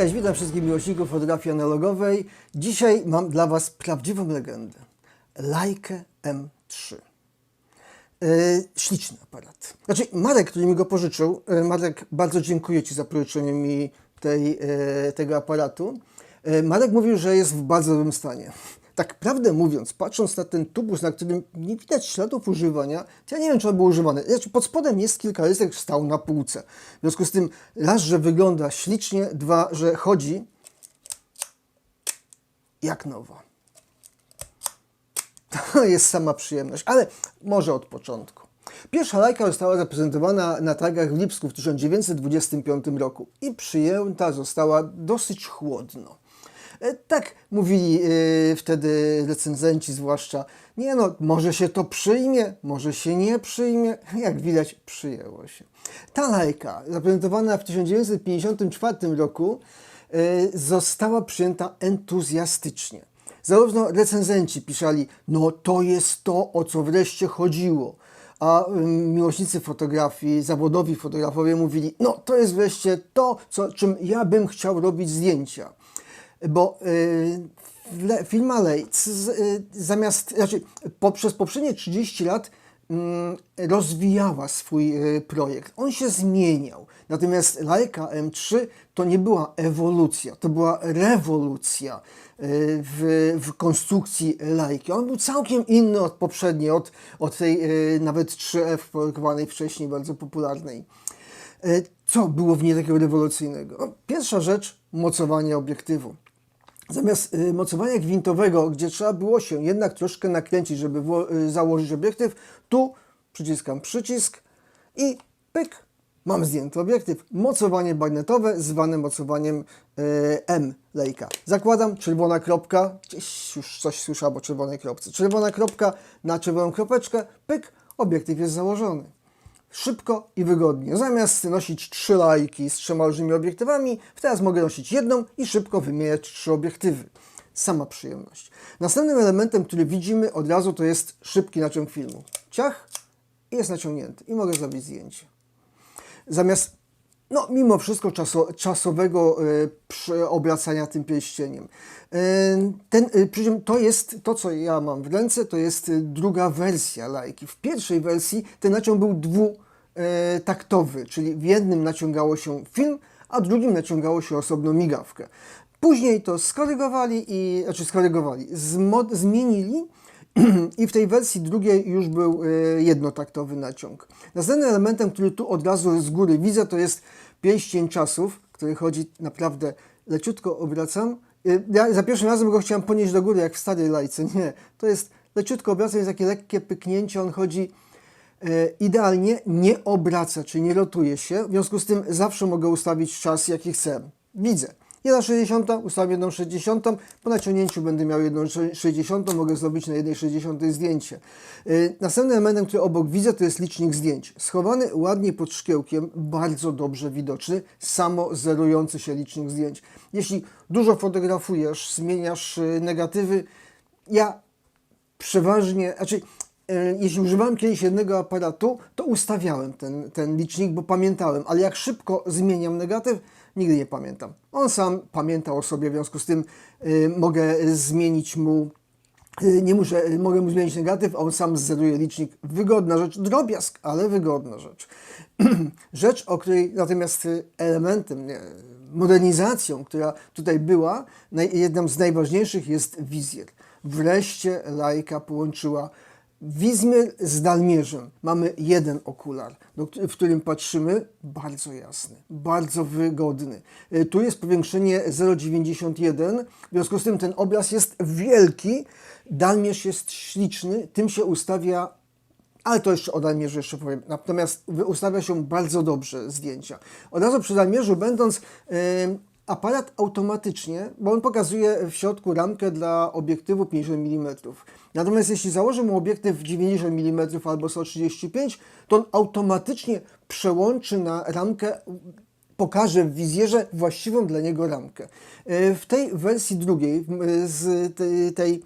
Cześć, witam wszystkich miłośników fotografii analogowej. Dzisiaj mam dla Was prawdziwą legendę. Leica M3. Yy, śliczny aparat. Znaczy, Marek, który mi go pożyczył, yy, Marek, bardzo dziękuję Ci za pożyczenie mi tej, yy, tego aparatu. Yy, Marek mówił, że jest w bardzo dobrym stanie. Tak prawdę mówiąc, patrząc na ten tubus, na którym nie widać śladów używania, to ja nie wiem, czy on był używany. Znaczy, pod spodem jest kilka rysek, stał na półce. W związku z tym, raz, że wygląda ślicznie, dwa, że chodzi jak nowa. To jest sama przyjemność, ale może od początku. Pierwsza lajka została zaprezentowana na targach w Lipsku w 1925 roku i przyjęta została dosyć chłodno. E, Tak mówili e, wtedy recenzenci zwłaszcza, nie no, może się to przyjmie, może się nie przyjmie, jak widać przyjęło się. Ta lajka, zaprezentowana w 1954 roku, e, została przyjęta entuzjastycznie. Zarówno recenzenci pisali, no to jest to, o co wreszcie chodziło, a ym, miłośnicy fotografii, zawodowi fotografowie mówili, no to jest wreszcie to, co, czym ja bym chciał robić zdjęcia. Bo Leica z, y, zamiast, znaczy poprzez poprzednie 30 lat mm, rozwijała swój y, projekt. On się zmieniał. Natomiast Leica M3 to nie była ewolucja, to była rewolucja y, w, w konstrukcji Leica. On był całkiem inny od poprzedniej, od, od tej y, nawet 3F produkowanej wcześniej, bardzo popularnej. Co było w niej takiego rewolucyjnego? No, Pierwsza rzecz, mocowanie obiektywu. Zamiast y, mocowania gwintowego, gdzie trzeba było się jednak troszkę nakręcić, żeby y, założyć obiektyw, tu przyciskam przycisk i pyk, mam zdjęty obiektyw. Mocowanie bagnetowe, zwane mocowaniem y, M Leica. Zakładam, czerwona kropka, już coś słyszałem o czerwonej kropce. Czerwona kropka na czerwoną kropeczkę, pyk, obiektyw jest założony szybko i wygodnie. Zamiast nosić trzy lajki z trzema różnymi obiektywami, teraz mogę nosić jedną i szybko wymieniać trzy obiektywy. Sama przyjemność. Następnym elementem, który widzimy od razu, to jest szybki naciąg filmu. Ciach i jest naciągnięty i mogę zrobić zdjęcie. Zamiast, no mimo wszystko czaso, czasowego e, przy obracania tym pierścieniem. E, ten, e, przy czym to jest, to co ja mam w ręce, to jest e, druga wersja lajki. W pierwszej wersji ten naciąg był dwutaktowy, czyli w jednym naciągało się film, a drugim naciągało się osobno migawkę. Później to skorygowali i, znaczy skorygowali, zmienili i w tej wersji drugiej już był e, jednotaktowy naciąg. Następnym elementem, który tu od razu z góry widzę, to jest pierścień czasów, który chodzi naprawdę leciutko obracam. E, Ja za pierwszym razem go chciałem ponieść do góry, jak w starej lajce. Nie, to jest leciutko obracam, jest takie lekkie pyknięcie, on chodzi e, idealnie, nie obraca, czyli nie rotuje się. W związku z tym zawsze mogę ustawić czas, jaki chcę. Widzę. 1,60, ustawię 1,60, po naciągnięciu będę miał 1,60, mogę zrobić na 1,60 zdjęcie. Yy, Następnym elementem, który obok widzę, to jest licznik zdjęć. Schowany ładnie pod szkiełkiem, bardzo dobrze widoczny, samo zerujący się licznik zdjęć. Jeśli dużo fotografujesz, zmieniasz yy, negatywy, ja przeważnie, znaczy e, jeśli używałem kiedyś jednego aparatu, to ustawiałem ten, ten licznik, bo pamiętałem, ale jak szybko zmieniam negatyw, nigdy nie pamiętam. On sam pamięta o sobie, w związku z tym y, mogę zmienić mu, y, nie muszę, y, mogę mu zmienić negatyw, a on sam zeruje licznik. Wygodna rzecz, drobiazg, ale wygodna rzecz. rzecz, o której natomiast y, elementem, nie, modernizacją, która tutaj była, jedną z najważniejszych jest wizjer. Wreszcie Leica połączyła wizjer z dalmierzem. Mamy jeden okular, w którym patrzymy, bardzo jasny, bardzo wygodny. Y, Tu jest powiększenie 0,91, w związku z tym ten obraz jest wielki, dalmierz jest śliczny, tym się ustawia ale to jeszcze o dalmierzu jeszcze powiem. Natomiast ustawia się bardzo dobrze zdjęcia. Od razu przy dalmierzu będąc, aparat automatycznie, bo on pokazuje w środku ramkę dla obiektywu 50 mm. Natomiast jeśli założę mu obiektyw 90 mm albo 135, to on automatycznie przełączy na ramkę pokaże w wizjerze właściwą dla niego ramkę. E, W tej wersji drugiej, z tej, tej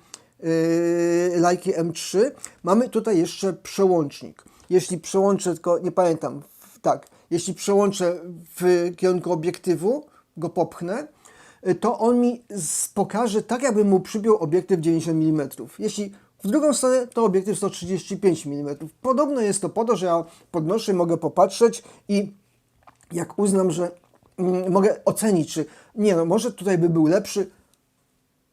Leica M3 mamy tutaj jeszcze przełącznik. Jeśli przełączę, tylko nie pamiętam, tak, jeśli przełączę w kierunku obiektywu, go popchnę, y, to on mi pokaże tak, jakby mu przypiął obiektyw 90 mm. Jeśli w drugą stronę, to obiektyw 135 mm. Podobno jest to po to, że ja podnoszę, mogę popatrzeć i jak uznam, że mm, mogę ocenić, czy nie, no może tutaj by był lepszy,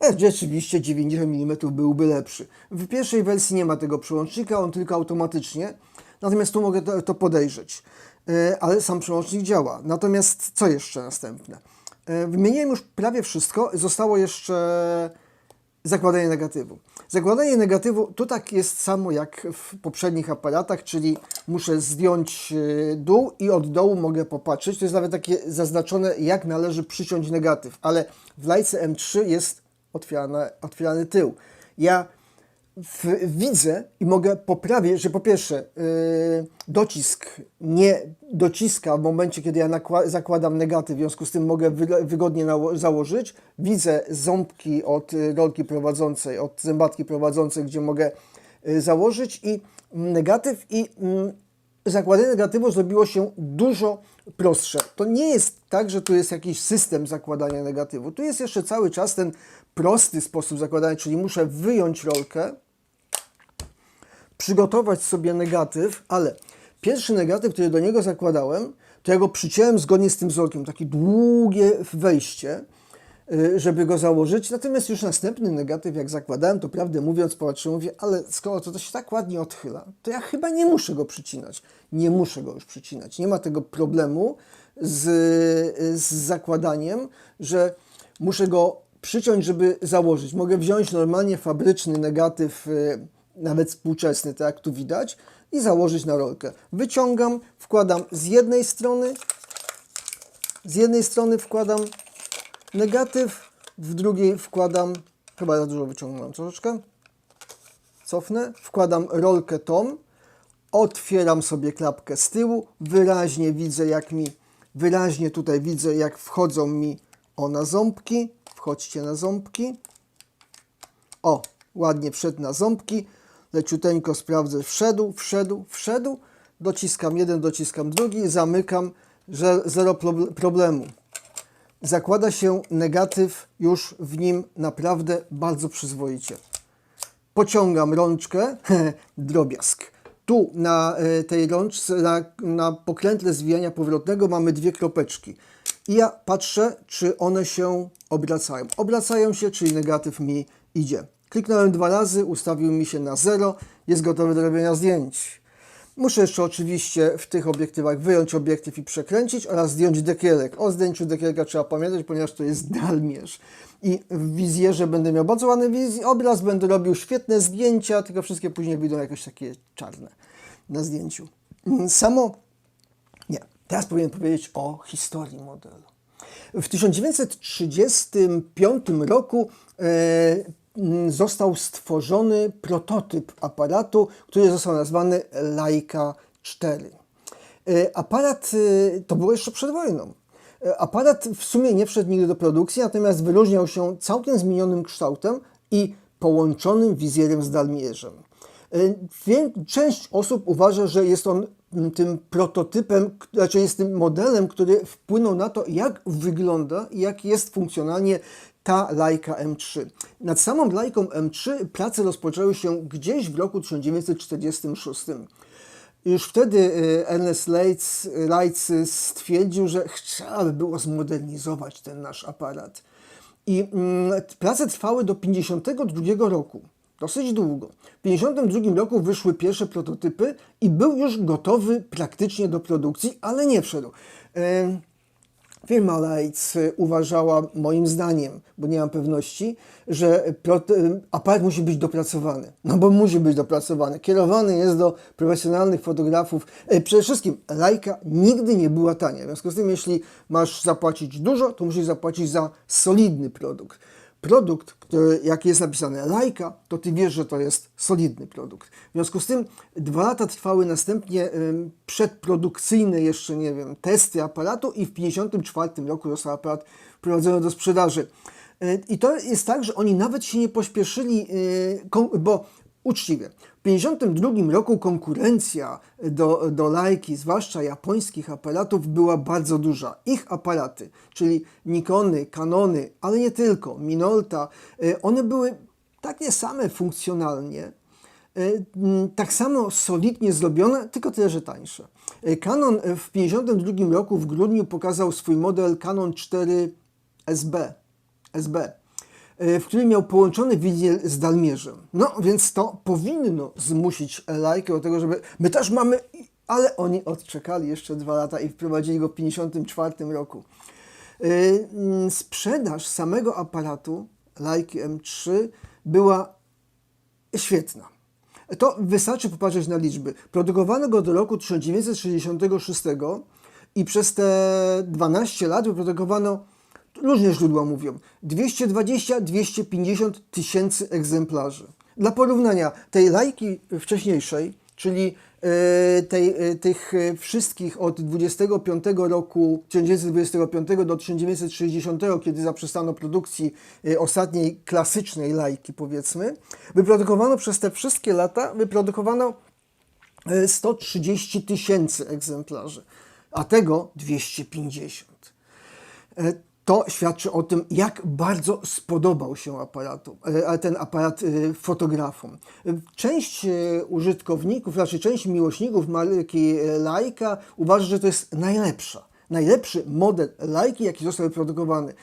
e, rzeczywiście 90 mm byłby lepszy. W pierwszej wersji nie ma tego przełącznika, on tylko automatycznie, natomiast tu mogę to, to podejrzeć. E, Ale sam przełącznik działa. Natomiast co jeszcze następne? E, Wymieniłem już prawie wszystko, zostało jeszcze zakładanie negatywu. Zakładanie negatywu to tak jest samo jak w poprzednich aparatach, czyli muszę zdjąć e, dół i od dołu mogę popatrzeć. To jest nawet takie zaznaczone, jak należy przyciąć negatyw, ale w lajce M3 jest otwierana, otwierany tył. Ja w, widzę i mogę poprawić, że po pierwsze yy, docisk nie dociska w momencie, kiedy ja zakładam negatyw, w związku z tym mogę wy- wygodnie założyć. Widzę ząbki od y, rolki prowadzącej, od zębatki prowadzącej, gdzie mogę y, założyć i negatyw i mm, zakładanie negatywu zrobiło się dużo prostsze. To nie jest tak, że tu jest jakiś system zakładania negatywu. Tu jest jeszcze cały czas ten prosty sposób zakładania, czyli muszę wyjąć rolkę, przygotować sobie negatyw, ale pierwszy negatyw, który do niego zakładałem, to ja go przyciąłem zgodnie z tym wzorkiem, takie długie wejście, żeby go założyć. Natomiast już następny negatyw, jak zakładałem, to prawdę mówiąc, popatrzyłem, mówię, ale skoro to, to się tak ładnie odchyla, to ja chyba nie muszę go przycinać. Nie muszę go już przycinać. Nie ma tego problemu z, z zakładaniem, że muszę go przyciąć, żeby założyć. Mogę wziąć normalnie fabryczny negatyw, y, nawet współczesny, tak jak tu widać, i założyć na rolkę. Wyciągam, wkładam z jednej strony, z jednej strony wkładam negatyw, w drugiej wkładam, chyba za dużo wyciągnąłem troszeczkę, cofnę, wkładam rolkę tą, otwieram sobie klapkę z tyłu, wyraźnie widzę jak mi, wyraźnie tutaj widzę jak wchodzą mi o na ząbki, wchodźcie na ząbki, o, ładnie wszedł na ząbki, leciuteńko sprawdzę, wszedł, wszedł, wszedł, dociskam jeden, dociskam drugi, zamykam, że zero prob- problemu. Zakłada się negatyw już w nim naprawdę bardzo przyzwoicie. Pociągam rączkę, drobiazg. Tu na e, tej rączce, na, na pokrętle zwijania powrotnego mamy dwie kropeczki. I ja patrzę, czy one się obracają. Obracają się, czyli negatyw mi idzie. Kliknąłem dwa razy, ustawił mi się na zero, jest gotowy do robienia zdjęć. Muszę jeszcze oczywiście w tych obiektywach wyjąć obiektyw i przekręcić oraz zdjąć dekielek. O zdjęciu dekielka trzeba pamiętać, ponieważ to jest dalmierz. I w wizjerze będę miał bardzo ładny obraz, będę robił świetne zdjęcia, tylko wszystkie później wyjdą jakoś takie czarne na zdjęciu. Mm, Samo nie. Teraz powinien powiedzieć o historii modelu. W 1935 roku e, został stworzony prototyp aparatu, który został nazwany Leica 4. E, aparat e, to było jeszcze przed wojną. E, Aparat w sumie nie wszedł nigdy do produkcji, natomiast wyróżniał się całkiem zmienionym kształtem i połączonym wizjerem z dalmierzem. Część osób uważa, że jest on mm, tym prototypem, k- znaczy jest tym modelem, który wpłynął na to, jak wygląda i jak jest funkcjonalnie ta Leica M3. Nad samą Leiką M3 prace rozpoczęły się gdzieś w roku 1946. Już wtedy Ernest Leitz, Leitz stwierdził, że trzeba by było zmodernizować ten nasz aparat. I mm, prace trwały do 52 roku. Dosyć długo. W 52 roku wyszły pierwsze prototypy i był już gotowy praktycznie do produkcji, ale nie wszedł. Em, Firma Leitz uważała, moim zdaniem, bo nie mam pewności, że prote- aparat musi być dopracowany. No bo musi być dopracowany. Kierowany jest do profesjonalnych fotografów. E, Przede wszystkim Leica nigdy nie była tania. W związku z tym, jeśli masz zapłacić dużo, to musisz zapłacić za solidny produkt. Produkt, który, jak jest napisane Leica, to ty wiesz, że to jest solidny produkt. W związku z tym dwa lata trwały następnie przedprodukcyjne jeszcze, nie wiem, testy aparatu i w 1954 roku został aparat wprowadzony do sprzedaży. Y, I to jest tak, że oni nawet się nie pośpieszyli, y, bo uczciwie. W 1952 roku konkurencja do, do lajki, zwłaszcza japońskich aparatów, była bardzo duża. Ich aparaty, czyli Nikony, Canony, ale nie tylko, Minolta, y, one były takie same funkcjonalnie, mm, tak samo solidnie zrobione, tylko tyle, że tańsze. Y, Canon w 1952 roku w grudniu pokazał swój model Canon 4 SB. SB e, w którym miał połączony wizjer z dalmierzem. No więc to powinno zmusić Lajkę do tego, żeby my też mamy, ale oni odczekali jeszcze dwa lata i wprowadzili go w 1954 roku. E, mm, Sprzedaż samego aparatu Lajki M3 była świetna. To wystarczy popatrzeć na liczby. Produkowano go do roku 1966 i przez te 12 lat wyprodukowano, różne źródła mówią, 220-250 tysięcy egzemplarzy. Dla porównania, tej lajki wcześniejszej, czyli e, tej, e, tych e, wszystkich od 25 roku, 1925 do 1960, kiedy zaprzestano produkcji ostatniej klasycznej lajki, powiedzmy, wyprodukowano przez te wszystkie lata, wyprodukowano e, 130 tysięcy egzemplarzy, a tego 250. To świadczy o tym, jak bardzo spodobał się aparatu, e, ten aparat e, fotografom. Część e, użytkowników, raczej część miłośników marki Leica uważa, że to jest najlepsza, najlepszy model Leica, jaki został wyprodukowany.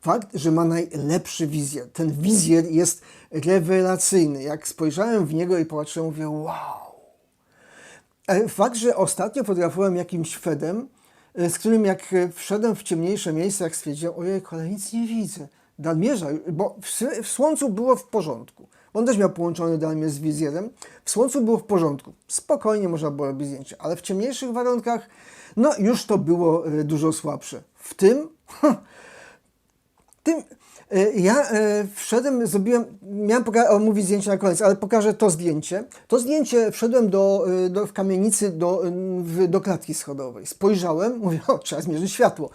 Fakt, że ma najlepszy wizjer. Ten wizjer jest rewelacyjny. Jak spojrzałem w niego i popatrzyłem, mówię wow. Fakt, że ostatnio fotografowałem jakimś Fedem, z którym jak e, wszedłem w ciemniejsze miejsce, jak stwierdziłem, ojej, ale nic nie widzę. Dalmierza, bo w, w słońcu było w porządku. On też miał połączony dalmierz z wizjerem. W słońcu było w porządku. Spokojnie można było robić zdjęcia, ale w ciemniejszych warunkach, no już to było e, dużo słabsze. W tym, tym e, ja e, wszedłem, zrobiłem, miałem omówić zdjęcie na koniec, ale pokażę to zdjęcie. To zdjęcie wszedłem do, e, do, w kamienicy do, w, do klatki schodowej. Spojrzałem, mówię, o, trzeba zmierzyć światło.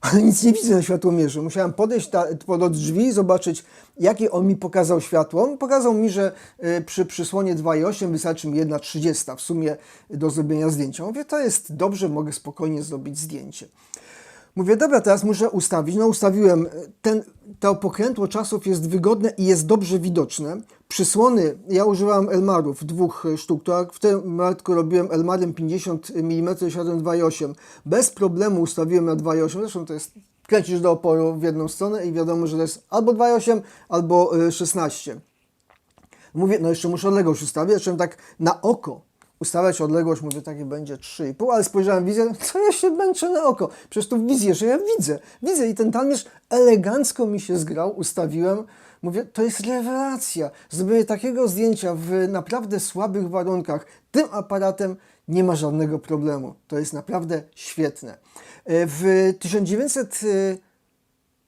Ale nic nie widzę na światłomierzu. Musiałem podejść ta, do drzwi, zobaczyć, jakie on mi pokazał światło. On pokazał mi, że e, przy przysłonie 2,8 wystarczy mi 1,30 w sumie do zrobienia zdjęcia. Mówię, to jest dobrze, mogę spokojnie zrobić zdjęcie. Mówię, dobra, teraz muszę ustawić. No ustawiłem, ten, to pokrętło czasów jest wygodne i jest dobrze widoczne. Przysłony, ja używałem Elmarów, dwóch sztuk, to w tym przypadku robiłem Elmarem 50 mm światłem 2.8. Bez problemu ustawiłem na 2.8, zresztą to jest, kręcisz do oporu w jedną stronę i wiadomo, że to jest albo 2.8, albo e, 16. Mówię, no jeszcze muszę odległość ustawić, zacząłem tak na oko ustawiać odległość, mówię, takie będzie 3,5, ale spojrzałem w wizję, co ja się męczę na oko? Przecież w wizję, że ja widzę, widzę i ten talmierz elegancko mi się zgrał, ustawiłem, mówię, to jest rewelacja, zrobienie takiego zdjęcia w naprawdę słabych warunkach, tym aparatem nie ma żadnego problemu, to jest naprawdę świetne. E, W 1900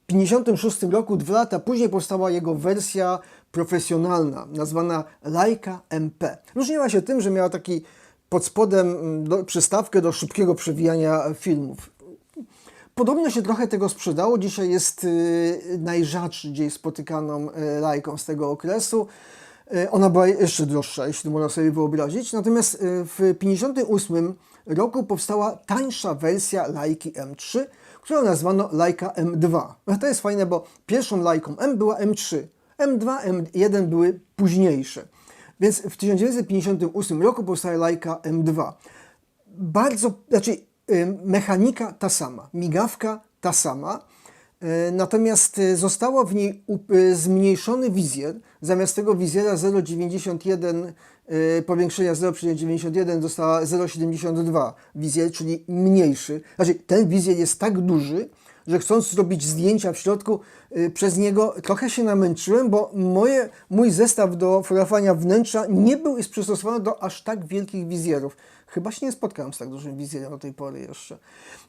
1956 roku, dwa lata później, powstała jego wersja profesjonalna, nazwana Leica MP. Różniła się tym, że miała taki pod spodem mm, do, przystawkę do szybkiego przewijania filmów. Podobno się trochę tego sprzedało. Dzisiaj jest y, najrzadziej spotykaną y, lajką z tego okresu. Y, ona była jeszcze droższa, jeśli można sobie wyobrazić. Natomiast y, w 1958 roku powstała tańsza wersja lajki M3, którą nazwano Leica M2. A to jest fajne, bo pierwszą lajką M była M3. M2, M1 były późniejsze. Więc w 1958 roku powstała Leica M2 bardzo, znaczy y, mechanika ta sama, migawka ta sama, y, natomiast y, zostało w niej zmniejszony wizjer. Zamiast tego wizjera 0,91 y, powiększenia 0,91 została 0,72 wizjer, czyli mniejszy. Znaczy ten wizjer jest tak duży, że chcąc zrobić zdjęcia w środku, y, przez niego trochę się namęczyłem, bo moje, mój zestaw do fotografowania wnętrza nie był jest przystosowany do aż tak wielkich wizjerów. Chyba się nie spotkałem z tak dużym wizjerem do tej pory jeszcze.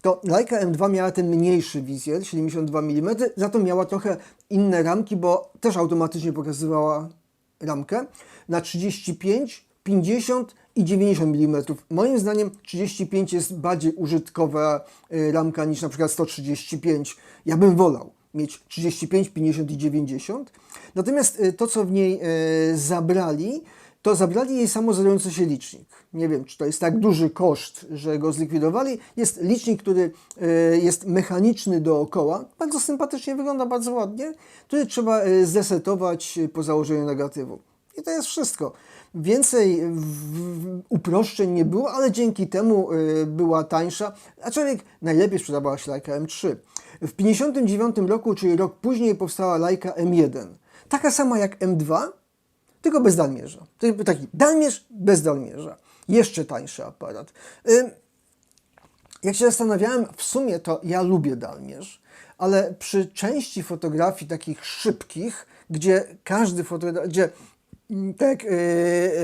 To Leica M2 miała ten mniejszy wizjer, 72 mm, za to miała trochę inne ramki, bo też automatycznie pokazywała ramkę na 35, 50 i 90 mm. Moim zdaniem 35 jest bardziej użytkowa y, ramka niż na przykład 135. Ja bym wolał mieć 35, 50 i 90. Natomiast y, to, co w niej y, zabrali, to zabrali jej samozarujący się licznik. Nie wiem, czy to jest tak duży koszt, że go zlikwidowali. Jest licznik, który e, jest mechaniczny dookoła. Bardzo sympatycznie wygląda, bardzo ładnie. Który trzeba e, zresetować po założeniu negatywu. I to jest wszystko. Więcej uproszczeń nie było, ale dzięki temu y, była tańsza, aczkolwiek najlepiej sprzedawała się Leica M3. W 1959 roku, czyli rok później, powstała Leica M1. Taka sama jak M2, tylko bez dalmierza. Taki dalmierz bez dalmierza. Jeszcze tańszy aparat. Ym, jak się zastanawiałem, w sumie to ja lubię dalmierz, ale przy części fotografii takich szybkich, gdzie każdy fotograf, gdzie tak, yy,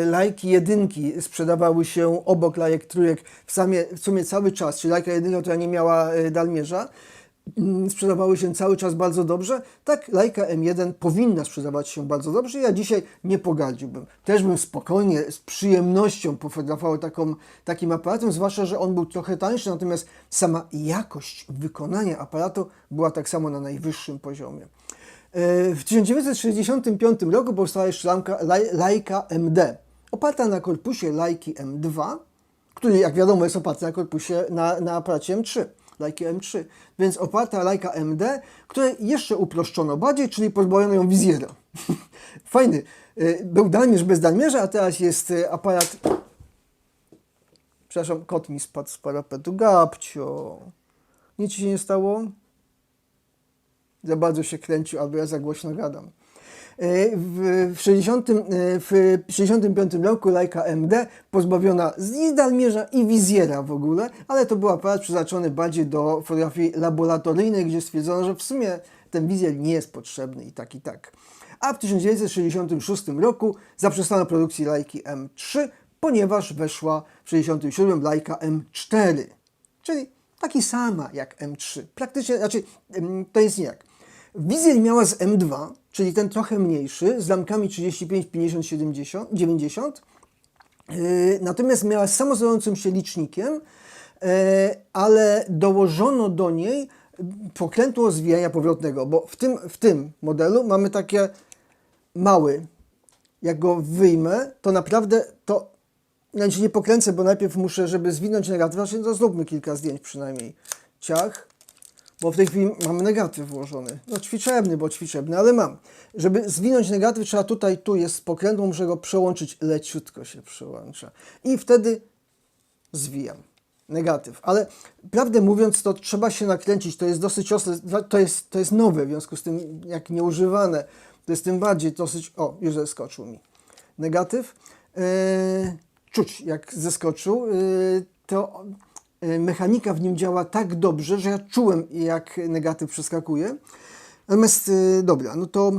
lajki jedynki sprzedawały się obok lajek trójek w, samie, w sumie cały czas, czyli lajka jedynka, która nie miała yy, dalmierza, mm, sprzedawały się cały czas bardzo dobrze, tak lajka M1 powinna sprzedawać się bardzo dobrze. Ja dzisiaj nie pogardziłbym. Też bym spokojnie, z przyjemnością pofotografował taką, takim aparatem, zwłaszcza, że on był trochę tańszy, natomiast sama jakość wykonania aparatu była tak samo na najwyższym poziomie. E, W 1965 roku powstała jeszcze lamka Laj- Leica MD, oparta na korpusie Leica M2, który jak wiadomo jest oparty na korpusie na, na aparacie M3, Leica M3, więc oparta Leica MD, które jeszcze uproszczono bardziej, czyli pozbawiono ją wizjera. Fajny. E, Był dalmierz bez dalmierza, a teraz jest e, aparat... Przepraszam, kot mi spadł z parapetu. Gabcio. Nic ci się nie stało? Za bardzo się kręcił, albo ja za głośno gadam. E, W, w, 60, e, w 65 roku Leica MD pozbawiona i dalmierza i wizjera w ogóle, ale to był aparat przeznaczony bardziej do fotografii laboratoryjnej, gdzie stwierdzono, że w sumie ten wizjer nie jest potrzebny i tak i tak. A w 1966 roku zaprzestano produkcji Leica M3, ponieważ weszła w 67 Leica M4 czyli taki sama jak M3. Praktycznie, znaczy to jest jak. Wizjer miała z M2, czyli ten trochę mniejszy, z lampkami 35, 50, 70, 90, yy, natomiast miała z samozarującym się licznikiem, yy, ale dołożono do niej pokrętło zwijania powrotnego, bo w tym, w tym modelu mamy takie mały, jak go wyjmę, to naprawdę to się nie pokręcę, bo najpierw muszę, żeby zwinąć negatyw, znaczy to zróbmy kilka zdjęć przynajmniej. Ciach, bo w tej chwili mam negatyw włożony. No ćwiczebny, bo ćwiczebny, ale mam. Żeby zwinąć negatyw, trzeba tutaj, tu jest pokrętło, muszę go przełączyć, leciutko się przełącza. I wtedy zwijam negatyw. Ale prawdę mówiąc, to trzeba się nakręcić, to jest dosyć ostre, to jest, to jest nowe, w związku z tym jak nieużywane, to jest tym bardziej dosyć, o, już zeskoczył mi negatyw. Yy, czuć jak zeskoczył, yy, to mechanika w nim działa tak dobrze, że ja czułem jak negatyw przeskakuje. Natomiast yy, dobra, no to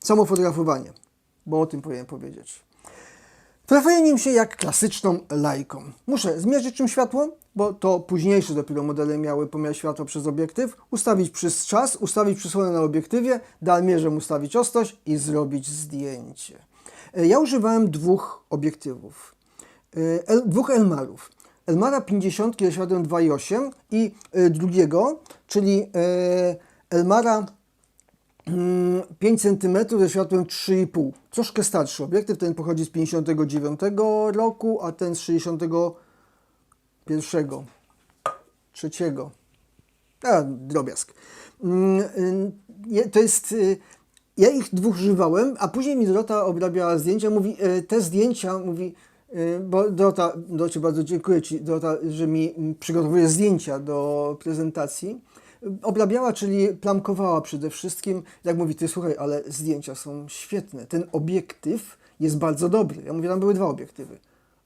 samo fotografowanie, bo o tym powinienem powiedzieć. Fotografuję nim się jak klasyczną lajką. Muszę zmierzyć czym światło, bo to późniejsze dopiero modele miały pomiar światła przez obiektyw, ustawić przez czas, ustawić przysłonę na obiektywie, dalmierzem ustawić ostrość i zrobić zdjęcie. E, Ja używałem dwóch obiektywów, e, dwóch Elmarów. Elmara 50 ze światłem 2,8 i e, drugiego, czyli e, Elmara Mm, 5 cm ze światłem 3,5. Troszkę starszy obiektyw, ten pochodzi z 59 roku, a ten z 61. Trzeciego. A, drobiazg. Mm, y, To jest... y, Ja ich dwóch używałem, a później mi Dorota obrabiała zdjęcia. Mówi, y, te zdjęcia, mówi, bo Dorota, Dorocie bardzo dziękuję Ci, Dorota, że mi mm, przygotowuje zdjęcia do prezentacji. Obrabiała, czyli plamkowała przede wszystkim. Jak mówi, ty słuchaj, ale zdjęcia są świetne. Ten obiektyw jest bardzo dobry. Ja mówię, tam były dwa obiektywy.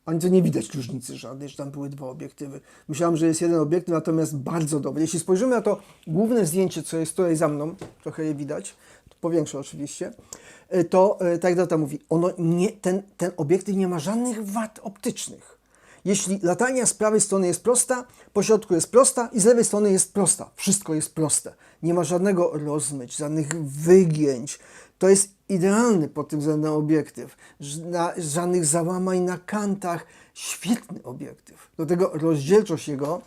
Ani to nie widać różnicy żadnej, że tam były dwa obiektywy. Myślałem, że jest jeden obiektyw, natomiast bardzo dobry. Jeśli spojrzymy na to główne zdjęcie, co jest tutaj za mną, trochę je widać, powiększę oczywiście, to e, tak Data mówi, ono nie, ten, ten obiektyw nie ma żadnych wad optycznych. Jeśli latania z prawej strony jest prosta, po środku jest prosta i z lewej strony jest prosta. Wszystko jest proste. Nie ma żadnego rozmyć, żadnych wygięć. To jest idealny pod tym względem obiektyw. Żadnych załamań na kantach. Świetny obiektyw. Do tego rozdzielczość jego,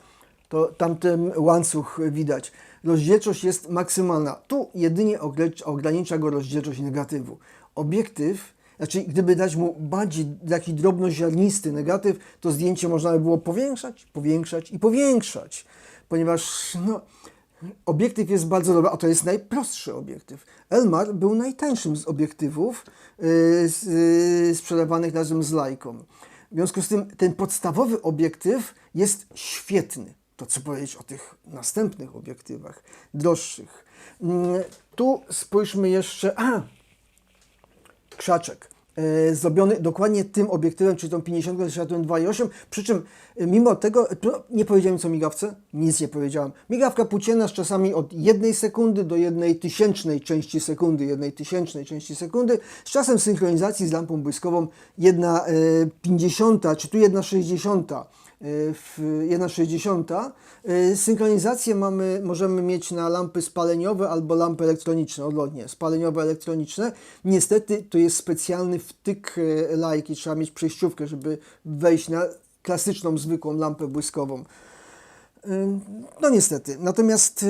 to tamten łańcuch widać. Rozdzielczość jest maksymalna. Tu jedynie ogranicza go rozdzielczość negatywu. Obiektyw Znaczy, gdyby dać mu bardziej taki drobnoziarnisty negatyw, to zdjęcie można by było powiększać, powiększać i powiększać, ponieważ no, obiektyw jest bardzo dobry, a to jest najprostszy obiektyw. Elmar był najtańszym z obiektywów yy, sprzedawanych razem z Lajką. W związku z tym ten podstawowy obiektyw jest świetny. To co powiedzieć o tych następnych obiektywach, droższych. Mm, Tu spójrzmy jeszcze. A, krzaczek. e, Zrobiony dokładnie tym obiektywem, czyli tą 50 z światłem 2.8. Przy czym, e, mimo tego, nie powiedziałem co migawce, nic nie powiedziałem. Migawka płócienna z czasami od jednej sekundy do jednej tysięcznej części sekundy, jednej tysięcznej części sekundy, z czasem synchronizacji z lampą błyskową jedna e, 50, czy tu jedna 60 w 1,60. Y, Synchronizację mamy, możemy mieć na lampy spaleniowe albo lampy elektroniczne, odlotnie, spaleniowe elektroniczne. Niestety to jest specjalny wtyk y, lajki, trzeba mieć przejściówkę, żeby wejść na klasyczną, zwykłą lampę błyskową. Y, No niestety. Natomiast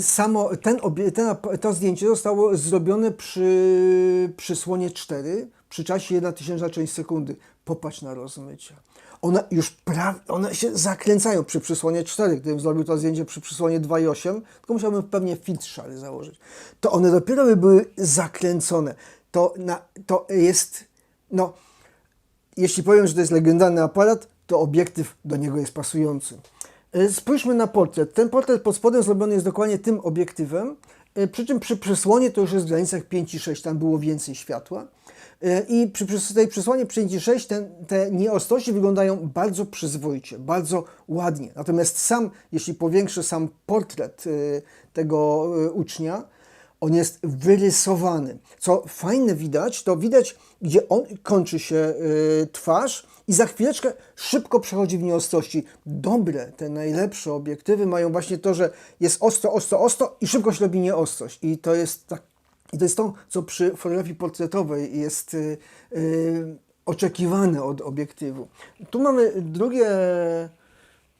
samo ten, ten, to zdjęcie zostało zrobione przy przysłonie 4 przy czasie 1 tysięczna część sekundy. Popatrz na rozmycia. One już prawie, one się zakręcają przy przysłonie 4. Gdybym zrobił to zdjęcie przy przysłonie 2.8, tylko musiałbym pewnie filtr szary założyć. To one dopiero by były zakręcone. To, na, to jest, no, jeśli powiem, że to jest legendarny aparat, to obiektyw do niego jest pasujący. E, Spójrzmy na portret. Ten portret pod spodem zrobiony jest dokładnie tym obiektywem, e, przy czym przy przysłonie to już jest w granicach 5 i 6, tam było więcej światła. E, I przy przys- tej przysłonie 5 i 6 ten, te nieostrości wyglądają bardzo przyzwoicie, bardzo ładnie. Natomiast sam, jeśli powiększę sam portret e, tego e, ucznia, on jest wyrysowany. Co fajne widać, to widać, gdzie on kończy się twarz i za chwileczkę szybko przechodzi w nieostrości. Dobre, te najlepsze obiektywy mają właśnie to, że jest ostro, ostro, ostro i szybko się robi nieostrość. I to jest tak, i to jest to, co przy fotografii portretowej jest y, y, oczekiwane od obiektywu. Tu mamy drugie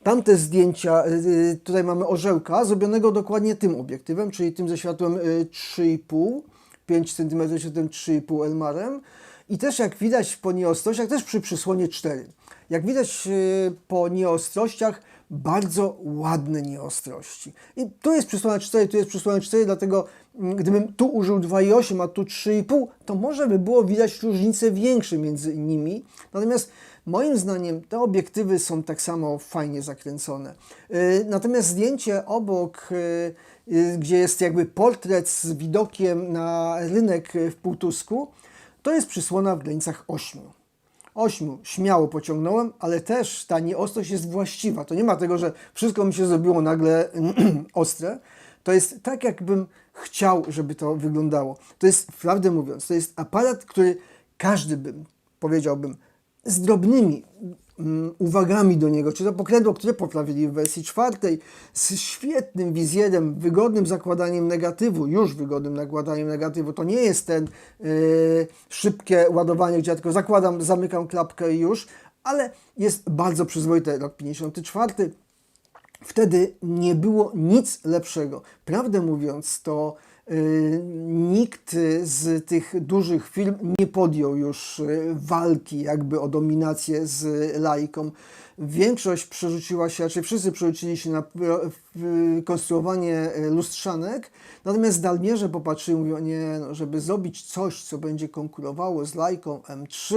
Tamte zdjęcia, y, tutaj mamy orzełka, zrobionego dokładnie tym obiektywem, czyli tym ze światłem y, 3,5, 5 cm światłem 3,5 Elmarem. I też jak widać po nieostrościach, też przy przysłonie 4. Jak widać po nieostrościach, bardzo ładne nieostrości. I tu jest przysłona 4, tu jest przysłona 4, dlatego mm, gdybym tu użył 2,8, a tu 3,5, to może by było widać różnice większe między nimi. Natomiast Moim zdaniem te obiektywy są tak samo fajnie zakręcone. Yy, Natomiast zdjęcie obok, yy, yy, gdzie jest jakby portret z widokiem na rynek w Półtusku, to jest przysłona w granicach 8. 8 śmiało pociągnąłem, ale też ta nieostrość jest właściwa. To nie ma tego, że wszystko mi się zrobiło nagle ostre. To jest tak, jakbym chciał, żeby to wyglądało. To jest, prawdę mówiąc, to jest aparat, który każdy bym, powiedziałbym, z drobnymi uwagami do niego, czy to pokrętło, które poprawili w wersji czwartej, z świetnym wizjerem, wygodnym zakładaniem negatywu, już wygodnym nakładaniem negatywu. To nie jest ten yy, szybkie ładowanie, gdzie ja tylko zakładam, zamykam klapkę i już, ale jest bardzo przyzwoite. Rok 54. Wtedy nie było nic lepszego. Prawdę mówiąc, to y, nikt z tych dużych firm nie podjął już y, walki jakby o dominację z lajką. Większość przerzuciła się, raczej wszyscy przerzucili się na konstruowanie y, lustrzanek, natomiast dalmierze popatrzyli mówią, nie, no, żeby zrobić coś, co będzie konkurowało z lajką M3,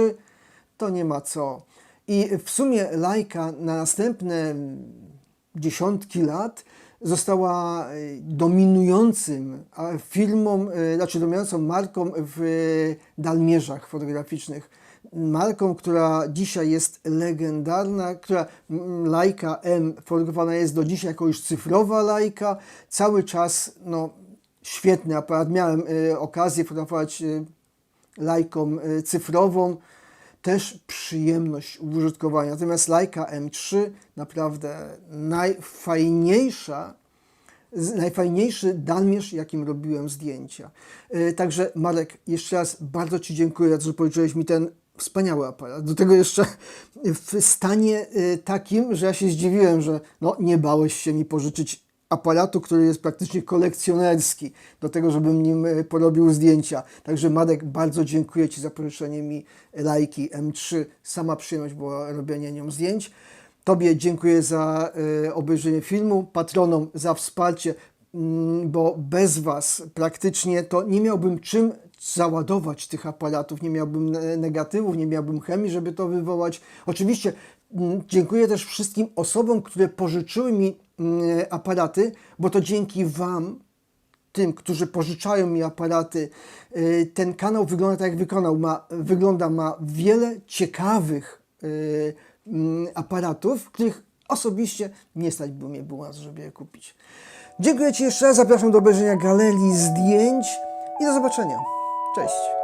to nie ma co. I w sumie lajka na następne dziesiątki lat została e, dominującym firmą, e, znaczy dominującą marką w e, dalmierzach fotograficznych. Marką, która dzisiaj jest legendarna, która Leica M fotografowana jest do dzisiaj jako już cyfrowa Leica. Cały czas no, świetny aparat. Miałem okazję fotografować lajką cyfrową. Też przyjemność użytkowania. Natomiast Leica M3 naprawdę najfajniejsza, najfajniejszy dalmierz, jakim robiłem zdjęcia. E, Także Marek, jeszcze raz bardzo Ci dziękuję, że policzyłeś mi ten wspaniały aparat. Do tego jeszcze w stanie e, takim, że ja się zdziwiłem, że no, nie bałeś się mi pożyczyć aparatu, który jest praktycznie kolekcjonerski, do tego, żebym nim e, porobił zdjęcia. Także Marek, bardzo dziękuję Ci za pożyczenie mi lajki M3. Sama przyjemność była robienie nią zdjęć. Tobie dziękuję za e, obejrzenie filmu, patronom za wsparcie, mm, bo bez Was praktycznie to nie miałbym czym załadować tych aparatów, nie miałbym e, negatywów, nie miałbym chemii, żeby to wywołać. Oczywiście dziękuję też wszystkim osobom, które pożyczyły mi mm, aparaty, bo to dzięki Wam tym, którzy pożyczają mi aparaty, y, ten kanał wygląda tak, jak wykonał. Ma, wygląda, ma wiele ciekawych y, mm, aparatów, których osobiście nie stać by mnie było, żeby je kupić. Dziękuję Ci jeszcze raz, zapraszam do obejrzenia galerii zdjęć i do zobaczenia. Cześć!